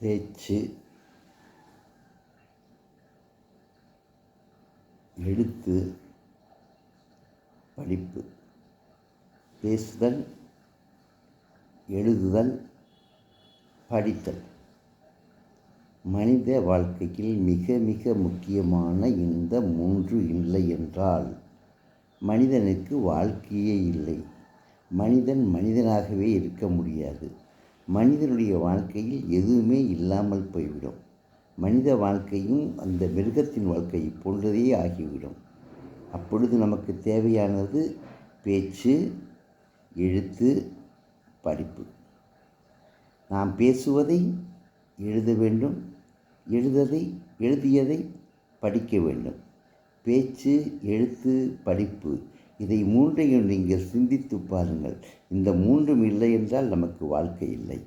பேச்சு எழுத்து படிப்பு. பேசுதல் எழுதுதல் படித்தல். மனித வாழ்க்கையில் மிக மிக முக்கியமான இந்த மூன்று இல்லை என்றால் மனிதனுக்கு வாழ்க்கையே இல்லை. மனிதன் மனிதனாகவே இருக்க முடியாது. மனிதனுடைய வாழ்க்கையில் எதுவுமே இல்லாமல் போய்விடும். மனித வாழ்க்கையும் அந்த மிருகத்தின் வாழ்க்கையை போன்றதே ஆகிவிடும். அப்பொழுது நமக்கு தேவையானது பேச்சு எழுத்து படிப்பு. நாம் பேசுவதை எழுத வேண்டும். எழுததை எழுதியதை படிக்க வேண்டும். பேச்சு எழுத்து படிப்பு இதை மூன்றையும் நீங்கள் சிந்தித்து பாருங்கள். இந்த மூன்றும் இல்லை என்றால் நமக்கு வாழ்க்கை இல்லை.